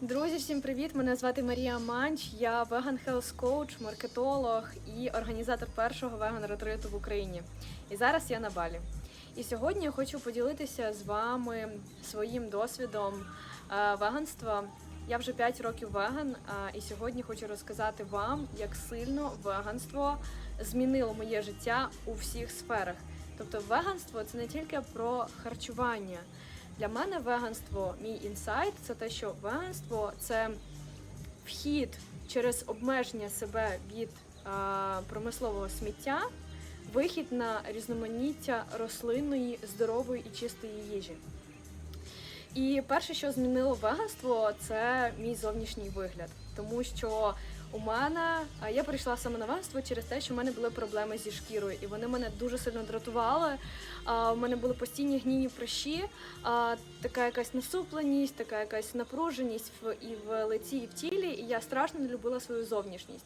Друзі, всім привіт! Мене звати Марія Манч. Я веган хелс коуч, маркетолог і організатор першого веган ретриту в Україні. І зараз я на Балі. І сьогодні я хочу поділитися з вами своїм досвідом е, веганства. Я вже 5 років веган, а, і сьогодні хочу розказати вам, як сильно веганство змінило моє життя у всіх сферах. Тобто, веганство це не тільки про харчування. Для мене веганство, мій інсайт, це те, що веганство це вхід через обмеження себе від а, промислового сміття, вихід на різноманіття рослинної, здорової і чистої їжі. І перше, що змінило веганство, це мій зовнішній вигляд, тому що у мене я прийшла саме на веганство через те, що в мене були проблеми зі шкірою, і вони мене дуже сильно дратували. У мене були постійні гнійні прищі, така якась насупленість, така якась напруженість і в лиці, і в тілі. І я страшно не любила свою зовнішність.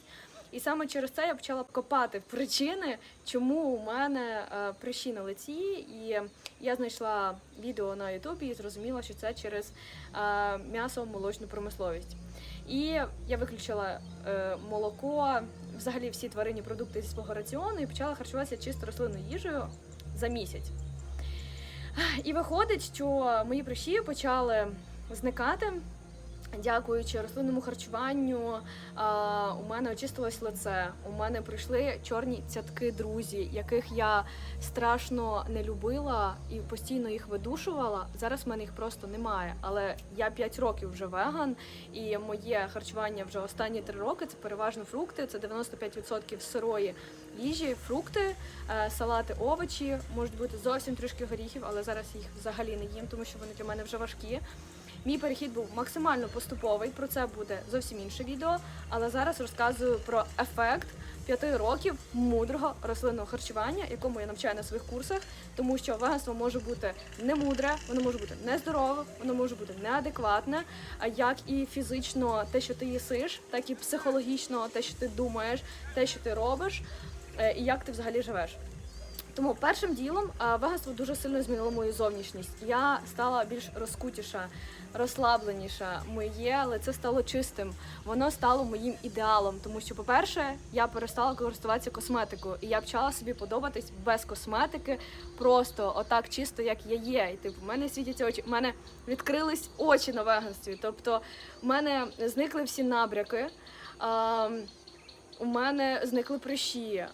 І саме через це я почала копати причини, чому у мене е, прищі на лиці. І я знайшла відео на Ютубі і зрозуміла, що це через е, м'ясо-молочну промисловість. І я виключила е, молоко, взагалі всі тваринні продукти зі свого раціону і почала харчуватися чисто рослинною їжею за місяць. І виходить, що мої прищі почали зникати. Дякуючи рослинному харчуванню, у мене очистилось лице. У мене прийшли чорні цятки друзі, яких я страшно не любила і постійно їх видушувала. Зараз в мене їх просто немає. Але я 5 років вже веган, і моє харчування вже останні 3 роки це переважно фрукти. Це 95% сирої їжі, фрукти, е, салати, овочі. Можуть бути зовсім трішки горіхів, але зараз їх взагалі не їм, тому що вони для мене вже важкі. Мій перехід був максимально поступовий. Про це буде зовсім інше відео. Але зараз розказую про ефект п'яти років мудрого рослинного харчування, якому я навчаю на своїх курсах, тому що веганство може бути не мудре, воно може бути нездорове, воно може бути неадекватне. Як і фізично те, що ти їсиш, так і психологічно те, що ти думаєш, те, що ти робиш, е, і як ти взагалі живеш. Тому першим ділом веганство дуже сильно змінило мою зовнішність. Я стала більш розкутіша, розслабленіша. Моє лице стало чистим. Воно стало моїм ідеалом. Тому що, по-перше, я перестала користуватися косметикою, і я почала собі подобатись без косметики, просто отак чисто, як я є. І типу, в мене світяться очі. У мене відкрились очі на веганстві. Тобто, в мене зникли всі набряки. У мене зникли прищі,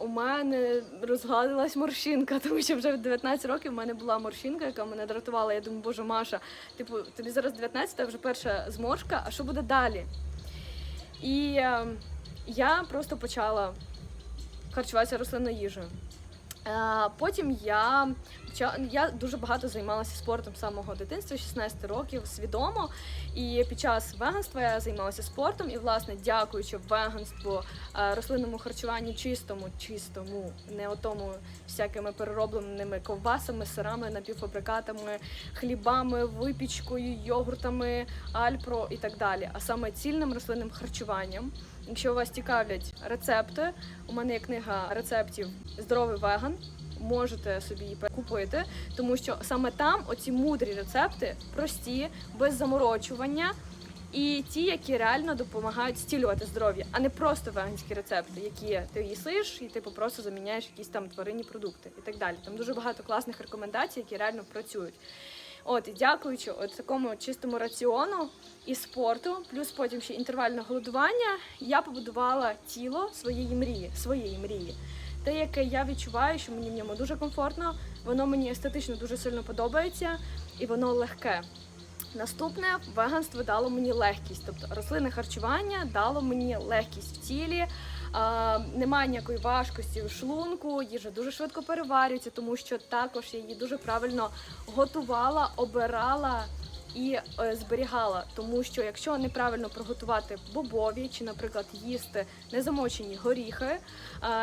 у мене розгладилась морщинка, тому що вже в 19 років в мене була морщинка, яка мене дратувала. Я думаю, боже, Маша, типу, тобі зараз 19, а вже перша зморшка, а що буде далі? І е, я просто почала харчуватися рослинною їжею. Е, Потім я я дуже багато займалася спортом з самого дитинства, 16 років, свідомо. І під час веганства я займалася спортом. І, власне, дякуючи веганству, е, рослинному харчуванню чистому, чистому, не отому всякими переробленими ковбасами, сирами, напівфабрикатами, хлібами, випічкою, йогуртами, альпро і так далі. А саме цільним рослинним харчуванням. Якщо вас цікавлять рецепти, у мене є книга рецептів Здоровий веган. Можете собі її купити, тому що саме там оці мудрі рецепти прості, без заморочування, і ті, які реально допомагають стілювати здоров'я, а не просто веганські рецепти, які ти їсиш і типу просто заміняєш якісь там тваринні продукти і так далі. Там дуже багато класних рекомендацій, які реально працюють. От, і дякуючи от такому чистому раціону і спорту, плюс потім ще інтервальне голодування, я побудувала тіло своєї мрії, своєї мрії. Те, яке я відчуваю, що мені в ньому дуже комфортно, воно мені естетично дуже сильно подобається і воно легке. Наступне веганство дало мені легкість, тобто рослинне харчування дало мені легкість в тілі. А, немає ніякої важкості в шлунку, їжа дуже швидко переварюється, тому що також я її дуже правильно готувала, обирала і е, зберігала. Тому що якщо неправильно приготувати бобові, чи, наприклад, їсти незамочені горіхи,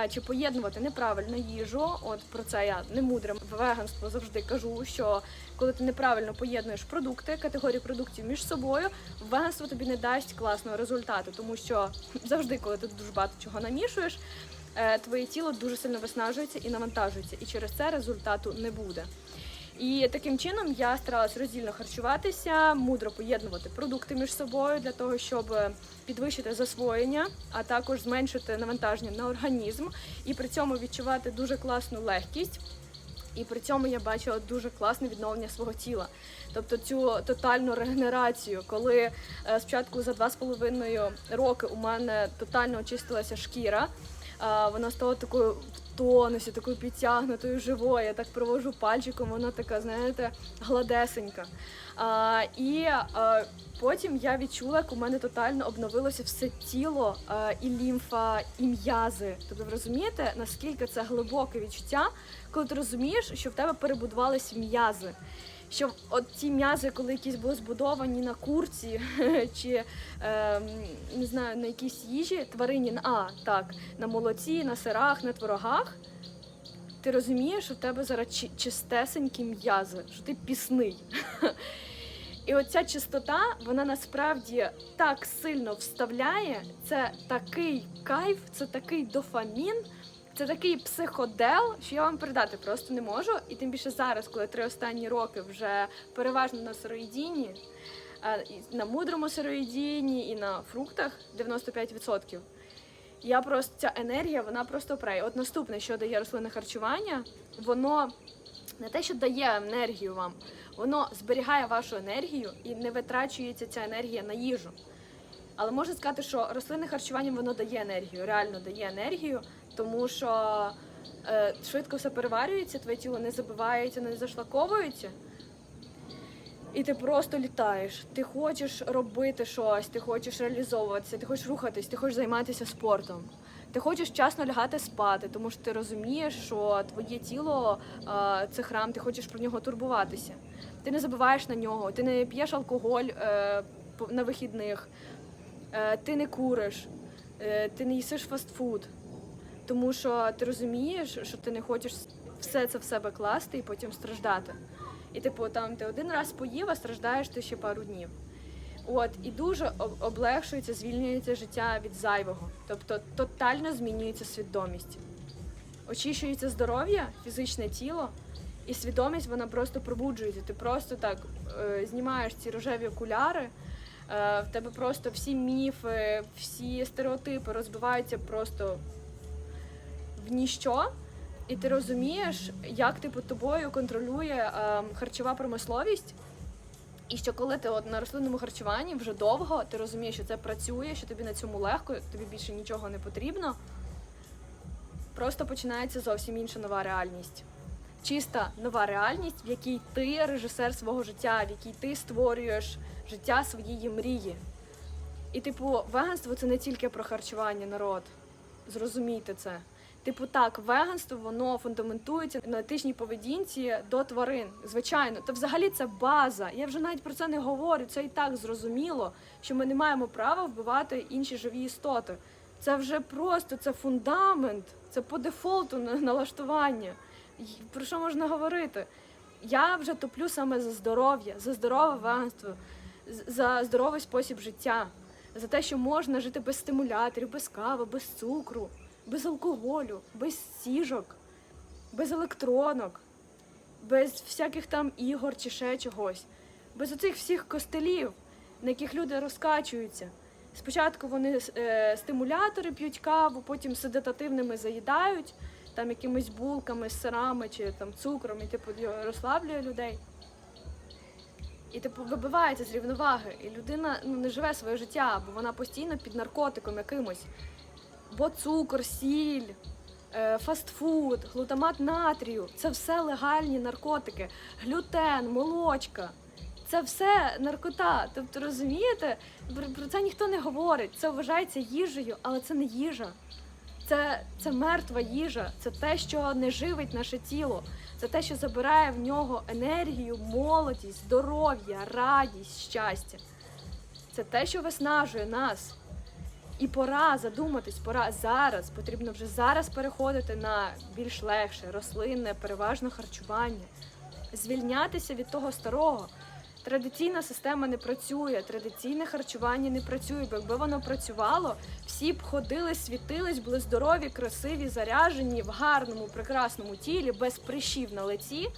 чи поєднувати неправильно їжу, от про це я не мудре веганство завжди кажу, що коли ти неправильно поєднуєш продукти, категорії продуктів між собою, веганство тобі не дасть класного результату, тому що завжди, коли ти дуже багато чого намішуєш, е, твоє тіло дуже сильно виснажується і навантажується, і через це результату не буде. І таким чином я старалась роздільно харчуватися, мудро поєднувати продукти між собою для того, щоб підвищити засвоєння, а також зменшити навантаження на організм і при цьому відчувати дуже класну легкість. І при цьому я бачила дуже класне відновлення свого тіла. Тобто цю тотальну регенерацію, коли е, спочатку за два з половиною роки у мене тотально очистилася шкіра, вона стала такою тонусі, такою підтягнутою, живою. Я так провожу пальчиком, вона така, знаєте, гладесенька. А, і а, потім я відчула, як у мене тотально обновилося все тіло, а, і лімфа, і м'язи. Тобто, ви розумієте, наскільки це глибоке відчуття, коли ти розумієш, що в тебе перебудувалися м'язи. Що от ті м'язи, коли якісь були збудовані на курці чи ем, не знаю, на якійсь їжі тварині, а так, на молоці, на сирах, на творогах, ти розумієш, що в тебе зараз чистесенькі м'язи, що ти пісний. І оця чистота, вона насправді так сильно вставляє. Це такий кайф, це такий дофамін, це такий психодел, що я вам передати просто не можу. І тим більше зараз, коли три останні роки вже переважно на сироїдіні, е, на мудрому сироїдіні і на фруктах 95%. Я просто ця енергія, вона просто прей. От наступне, що дає рослинне харчування, воно не те, що дає енергію вам, воно зберігає вашу енергію і не витрачується ця енергія на їжу. Але можна сказати, що рослинне харчування воно дає енергію, реально дає енергію, тому що е, швидко все переварюється, твоє тіло не забивається, не зашлаковується. І ти просто літаєш. Ти хочеш робити щось, ти хочеш реалізовуватися, ти хочеш рухатись, ти хочеш займатися спортом. Ти хочеш вчасно лягати спати, тому що ти розумієш, що твоє тіло е, це храм, ти хочеш про нього турбуватися. Ти не забуваєш на нього, ти не п'єш алкоголь е, на вихідних, е, ти не куриш, ти не їсиш фастфуд, тому що ти розумієш, що ти не хочеш все це в себе класти і потім страждати. І типу, там ти один раз поїв, а страждаєш ти ще пару днів. От і дуже облегшується, звільнюється життя від зайвого, тобто тотально змінюється свідомість. Очищується здоров'я, фізичне тіло, і свідомість вона просто пробуджується. Ти просто так е, знімаєш ці рожеві окуляри, е, в тебе просто всі міфи, всі стереотипи розбиваються просто в ніщо. І ти розумієш, як типу тобою контролює е, харчова промисловість. І що коли ти от на рослинному харчуванні вже довго, ти розумієш, що це працює, що тобі на цьому легко, тобі більше нічого не потрібно. Просто починається зовсім інша нова реальність. Чиста нова реальність, в якій ти режисер свого життя, в якій ти створюєш життя своєї мрії. І, типу, веганство це не тільки про харчування народ. Зрозумійте це. Типу, так, веганство воно фундаментується на етичній поведінці до тварин. Звичайно, та взагалі це база. Я вже навіть про це не говорю. Це і так зрозуміло, що ми не маємо права вбивати інші живі істоти. Це вже просто це фундамент, це по дефолту на- налаштування. Про що можна говорити? Я вже топлю саме за здоров'я, за здорове веганство, за здоровий спосіб життя, за те, що можна жити без стимуляторів, без кави, без цукру, без алкоголю, без сіжок, без електронок, без всяких там ігор чи ще чогось, без оцих всіх костелів, на яких люди розкачуються. Спочатку вони е, стимулятори п'ють каву, потім седативними заїдають, там якимись булками, сирами чи там цукром, і типу розслаблює людей. І типу вибивається з рівноваги. І людина ну, не живе своє життя, бо вона постійно під наркотиком якимось. Бо цукор, сіль, е, фастфуд, глутамат натрію це все легальні наркотики, глютен, молочка. Це все наркота. Тобто, розумієте, про, це ніхто не говорить. Це вважається їжею, але це не їжа. Це, це мертва їжа, це те, що не живить наше тіло, це те, що забирає в нього енергію, молодість, здоров'я, радість, щастя. Це те, що виснажує нас. І пора задуматись, пора зараз. Потрібно вже зараз переходити на більш легше, рослинне, переважно харчування, звільнятися від того старого. Традиційна система не працює, традиційне харчування не працює. Бо якби воно працювало, всі б ходили, світились, були здорові, красиві, заряжені в гарному, прекрасному тілі, без прищів на лиці.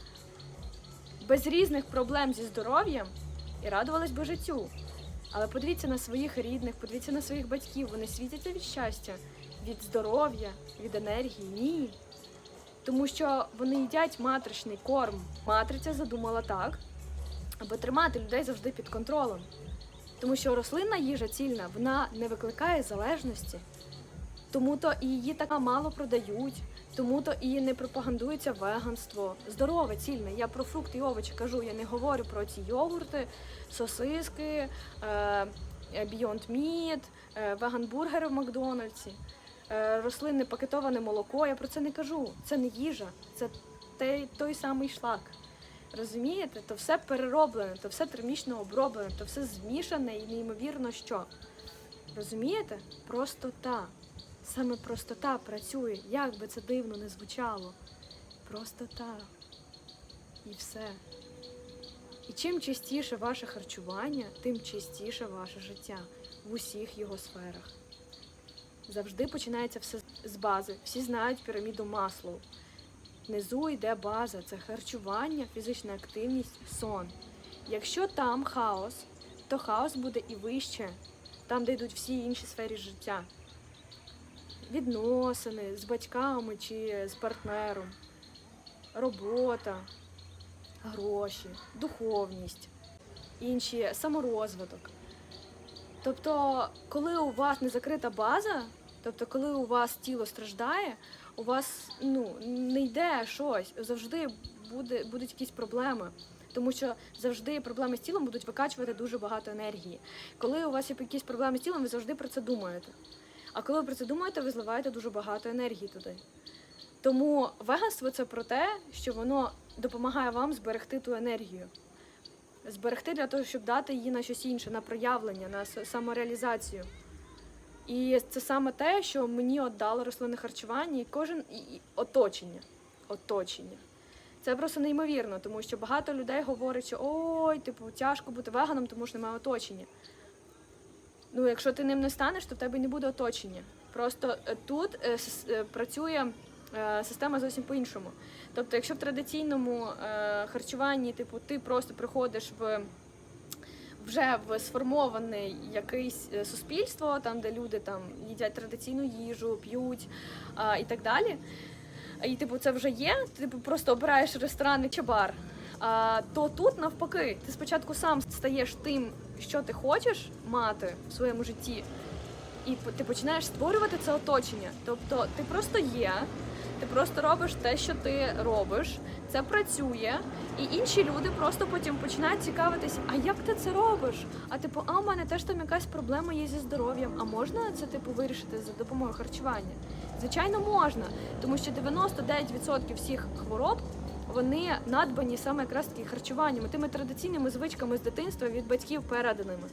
без різних проблем зі здоров'ям і радувались би життю. Але подивіться на своїх рідних, подивіться на своїх батьків. Вони світяться від щастя, від здоров'я, від енергії. Ні. Тому що вони їдять матричний корм. Матриця задумала так, аби тримати людей завжди під контролем. Тому що рослинна їжа цільна, вона не викликає залежності. Тому то і її так мало продають, тому то і не пропагандується веганство. Здорове, цільне. Я про фрукти і овочі кажу, я не говорю про ці йогурти, сосиски, е, Beyond Meat, е, веганбургери в Макдональдсі, е, рослинне пакетоване молоко. Я про це не кажу. Це не їжа, це той, самий шлак. Розумієте? То все перероблене, то все термічно оброблене, то все змішане і неймовірно що. Розумієте? Простота. Саме простота працює, як би це дивно не звучало. Простота. І все. І чим частіше ваше харчування, тим частіше ваше життя в усіх його сферах. Завжди починається все з бази. Всі знають піраміду Маслоу. Внизу йде база, це харчування, фізична активність, сон. Якщо там хаос, то хаос буде і вище, там, де йдуть всі інші сфери життя. Відносини з батьками чи з партнером, робота, гроші, духовність, інші саморозвиток. Тобто, коли у вас не закрита база, тобто, коли у вас тіло страждає, у вас ну, не йде щось, завжди буде, будуть якісь проблеми. Тому що завжди проблеми з тілом будуть викачувати дуже багато енергії. Коли у вас є якісь проблеми з тілом, ви завжди про це думаєте. А коли ви про це думаєте, ви зливаєте дуже багато енергії туди. Тому веганство це про те, що воно допомагає вам зберегти ту енергію. Зберегти для того, щоб дати її на щось інше, на проявлення, на самореалізацію. І це саме те, що мені от дало рослинне харчування і кожен і, оточення. Оточення. Це просто неймовірно, тому що багато людей говорять, що ой, типу, тяжко бути веганом, тому що немає оточення. Ну, якщо ти ним не станеш, то в тебе не буде оточення. Просто е, тут е, е, працює система зовсім по-іншому. Тобто, якщо в традиційному харчуванні, типу, ти просто приходиш в вже в сформоване якесь суспільство, там де люди там їдять традиційну їжу, п'ють а, і так далі. І типу, це вже є. Ти типу, просто обираєш ресторан чи бар. То тут навпаки, ти спочатку сам стаєш тим, що ти хочеш мати в своєму житті, і ти починаєш створювати це оточення. Тобто ти просто є, ти просто робиш те, що ти робиш, це працює, і інші люди просто потім починають цікавитись, а як ти це робиш? А типу, а у мене теж там якась проблема є зі здоров'ям. А можна це типу вирішити за допомогою харчування? Звичайно, можна, тому що 99% всіх хвороб. Вони надбані саме якраз таки харчуванням, тими традиційними звичками з дитинства від батьків переданими.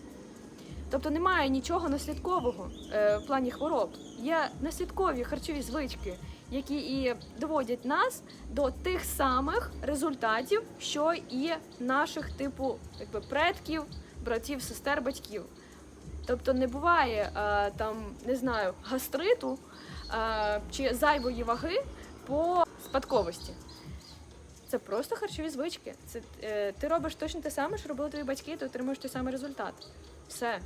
Тобто немає нічого наслідкового е, в плані хвороб. Є наслідкові харчові звички, які і доводять нас до тих самих результатів, що і наших типу якби, предків, братів, сестер, батьків. Тобто не буває е, там, не знаю, гастриту е, чи зайвої ваги по спадковості. Це просто харчові звички. Це е, ти робиш точно те саме, що робили твої батьки, і ти отримуєш той самий результат. Все.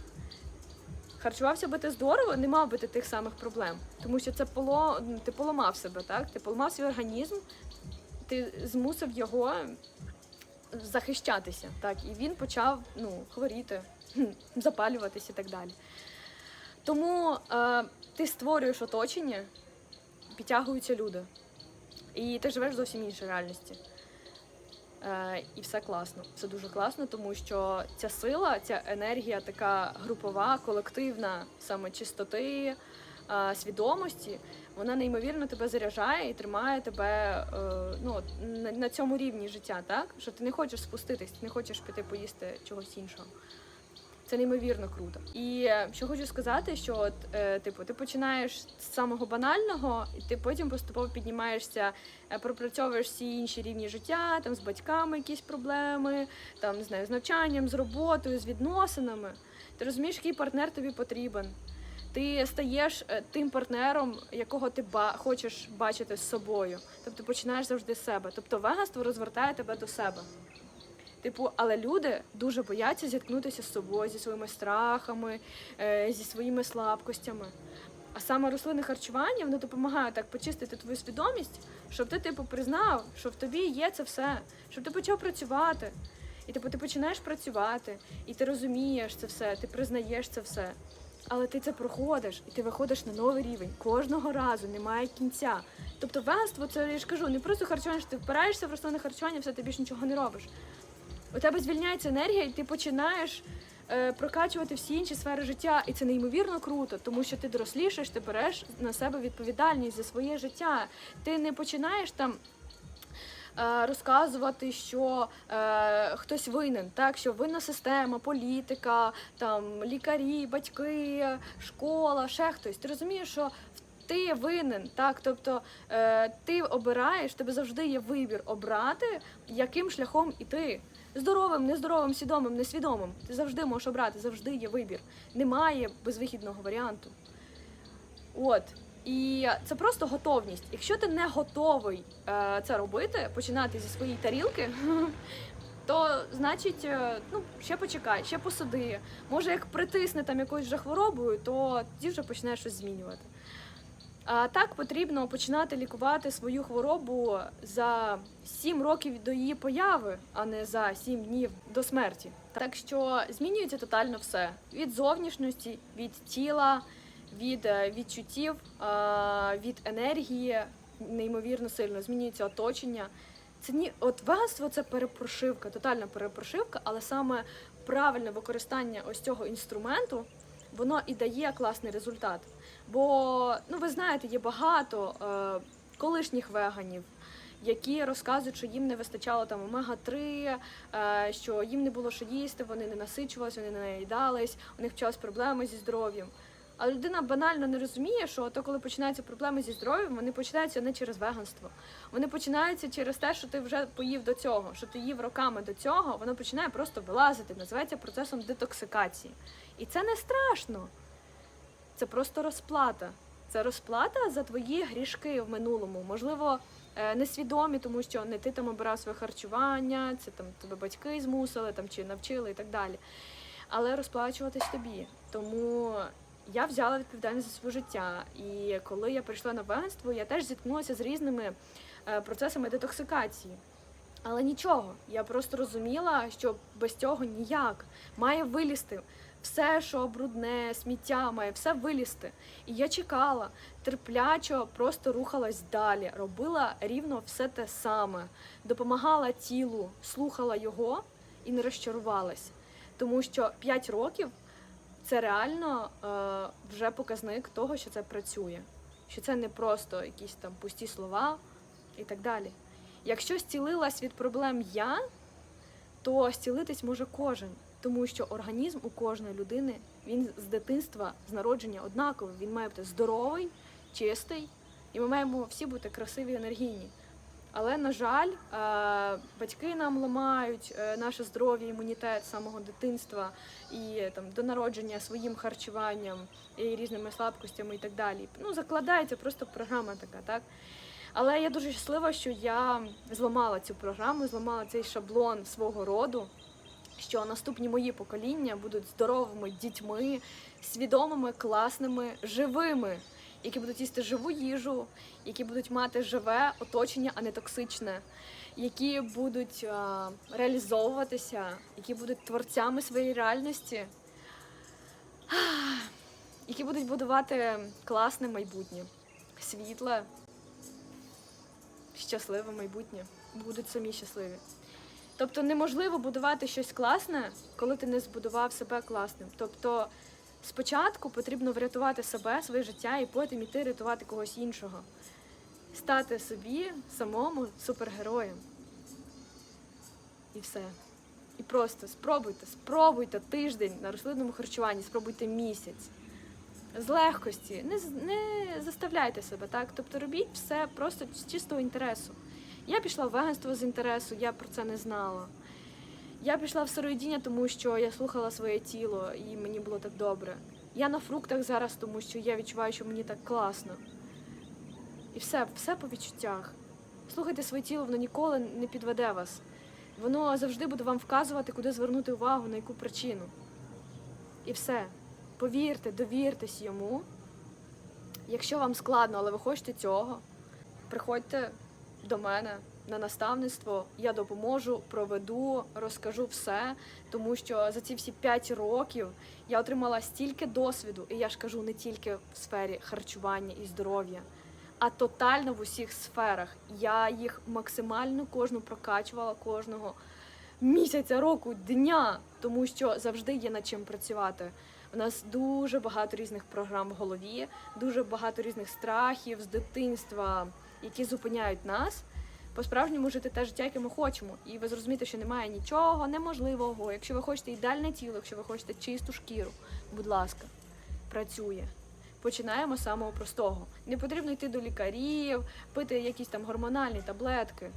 Харчувався би ти здорово, не мав би ти тих самих проблем. Тому що це поло... ну, ти поламав себе, так? Ти поламав свій організм, ти змусив його захищатися. Так? І він почав ну, хворіти, запалюватися і так далі. Тому е, ти створюєш оточення, підтягуються люди. І ти живеш зовсім іншій реальності. Е, і все класно. Все дуже класно, тому що ця сила, ця енергія така групова, колективна, саме чистоти, е, свідомості, вона неймовірно тебе заряджає і тримає тебе е, ну, на, цьому рівні життя, так? Що ти не хочеш спуститись, ти не хочеш піти поїсти чогось іншого. Це неймовірно круто. І е, що хочу сказати, що от, е, типу, ти починаєш з самого банального, і ти потім поступово піднімаєшся, е, пропрацьовуєш всі інші рівні життя, там з батьками якісь проблеми, там не знаю, з навчанням, з роботою, з відносинами. Ти розумієш, який партнер тобі потрібен. Ти стаєш е, тим партнером, якого ти ба- хочеш бачити з собою. Тобто починаєш завжди з себе. Тобто веганство розвертає тебе до себе. Типу, але люди дуже бояться зіткнутися з собою, зі своїми страхами, е, зі своїми слабкостями. А саме рослинне харчування воно допомагає так почистити твою свідомість, щоб ти типу признав, що в тобі є це все, щоб ти почав працювати. І типу ти починаєш працювати, і ти розумієш це все, ти признаєш це все. Але ти це проходиш, і ти виходиш на новий рівень. Кожного разу немає кінця. Тобто веганство, це я ж кажу, не просто харчування, що ти впираєшся в рослинне харчування, все ти більше нічого не робиш. У тебе звільняється енергія, і ти починаєш е, прокачувати всі інші сфери життя. І це неймовірно круто, тому що ти дорослішаєш, ти береш на себе відповідальність за своє життя. Ти не починаєш там. е, Розказувати, що е, хтось винен, так що винна система, політика, там лікарі, батьки, школа, ще хтось. Ти розумієш, що ти винен, так тобто е, ти обираєш, тебе завжди є вибір обрати, яким шляхом іти. Здоровим, нездоровим, свідомим, несвідомим. Ти завжди можеш обрати, завжди є вибір. Немає безвихідного варіанту. От. І це просто готовність. Якщо ти не готовий е, це робити, починати зі своєї тарілки, то значить, е, ну, ще почекай, ще посиди. Може, як притисне там якоюсь вже хворобою, то тоді вже почнеш щось змінювати. А так потрібно починати лікувати свою хворобу за 7 років до її появи, а не за 7 днів до смерті. Так що змінюється тотально все: від зовнішності, від тіла, від е, відчуттів, від енергії неймовірно сильно змінюється оточення. Це ні, от веганство це перепрошивка, тотальна перепрошивка, але саме правильне використання ось цього інструменту, воно і дає класний результат. Бо ну ви знаєте, є багато е, колишніх веганів, які розказують, що їм не вистачало там омега-3, е, що їм не було що їсти, вони не насичувалися, вони не наїдались, у них почались проблеми зі здоров'ям. А людина банально не розуміє, що то, коли починаються проблеми зі здоров'ям, вони починаються не через веганство. Вони починаються через те, що ти вже поїв до цього, що ти їв роками до цього, воно починає просто вилазити. Називається процесом детоксикації. І це не страшно. Це просто розплата. Це розплата за твої грішки в минулому. Можливо, е, несвідомі, тому що не ти там обирав своє харчування, це там тебе батьки змусили там чи навчили і так далі. Але розплачуватись тобі. Тому я взяла відповідальність за своє життя. І коли я прийшла на веганство, я теж зіткнулася з різними е, процесами детоксикації. Але нічого, я просто розуміла, що без цього ніяк має вилізти. Все, що брудне, сміття має все вилізти. І я чекала, терплячо, просто рухалась далі, робила рівно все те саме, допомагала тілу, слухала його і не розчарувалась. Тому що 5 років це реально е, вже показник того, що це працює, що це не просто якісь там пусті слова і так далі. Якщо зцілилась від проблем я, то зцілитись може кожен, тому що організм у кожної людини він з дитинства, з народження однаковий. Він має бути здоровий, чистий, і ми маємо всі бути красиві, енергійні. Але, на жаль, е, батьки нам ламають е, наше здоров'я, імунітет самого дитинства і там до народження своїм харчуванням і різними слабкостями і так далі. Ну, закладається просто програма така, так? Але я дуже щаслива, що я зламала цю програму, зламала цей шаблон свого роду, що наступні мої покоління будуть здоровими дітьми, свідомими, класними, живими, які будуть їсти живу їжу, які будуть мати живе оточення, а не токсичне, які будуть а, реалізовуватися, які будуть творцями своєї реальності, які будуть будувати класне майбутнє, світле щасливе майбутнє, будуть самі щасливі. Тобто неможливо будувати щось класне, коли ти не збудував себе класним. Тобто спочатку потрібно врятувати себе, своє життя, і потім іти рятувати когось іншого. Стати собі самому супергероєм. І все. І просто спробуйте, спробуйте тиждень на рослинному харчуванні, спробуйте місяць. З легкості, не, не заставляйте себе, так? Тобто робіть все просто з чистого інтересу. Я пішла в веганство з інтересу, я про це не знала. Я пішла в сироїдіння, тому що я слухала своє тіло і мені було так добре. Я на фруктах зараз, тому що я відчуваю, що мені так класно. І все, все по відчуттях. Слухайте своє тіло, воно ніколи не підведе вас. Воно завжди буде вам вказувати, куди звернути увагу, на яку причину. І все. Повірте, довіртесь йому. Якщо вам складно, але ви хочете цього, приходьте до мене на наставництво. Я допоможу, проведу, розкажу все. Тому що за ці всі 5 років я отримала стільки досвіду, і я ж кажу не тільки в сфері харчування і здоров'я, а тотально в усіх сферах. Я їх максимально кожну прокачувала кожного місяця, року, дня, тому що завжди є над чим працювати. У нас дуже багато різних програм в голові, дуже багато різних страхів з дитинства, які зупиняють нас. По-справжньому жити те життя, яке ми хочемо. І ви зрозумієте, що немає нічого неможливого. Якщо ви хочете ідеальне тіло, якщо ви хочете чисту шкіру, будь ласка, працює. Починаємо з самого простого. Не потрібно йти до лікарів, пити якісь там гормональні таблетки.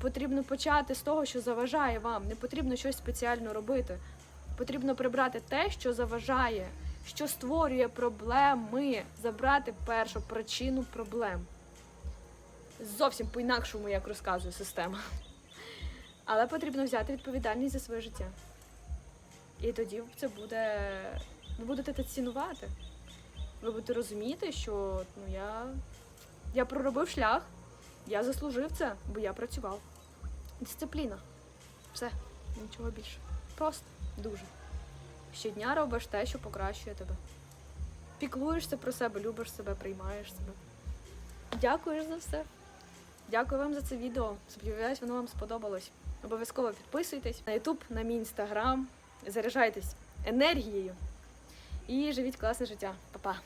Потрібно почати з того, що заважає вам. Не потрібно щось спеціально робити. Потрібно прибрати те, що заважає, що створює проблеми, забрати першу причину проблем. Зовсім по-інакшому, як розказує система. Але потрібно взяти відповідальність за своє життя. І тоді це буде. Ви будете це цінувати. Ви будете розуміти, що ну, я, я проробив шлях, я заслужив це, бо я працював. Дисципліна. Все, нічого більше. Просто дуже. Щодня робиш те, що покращує тебе. Піклуєшся про себе, любиш себе, приймаєш себе. Дякуєш за все. Дякую вам за це відео. Сподіваюсь, воно вам сподобалось. Обов'язково підписуйтесь на YouTube, на мій інстаграм, заряджайтесь енергією і живіть класне життя. Па-па!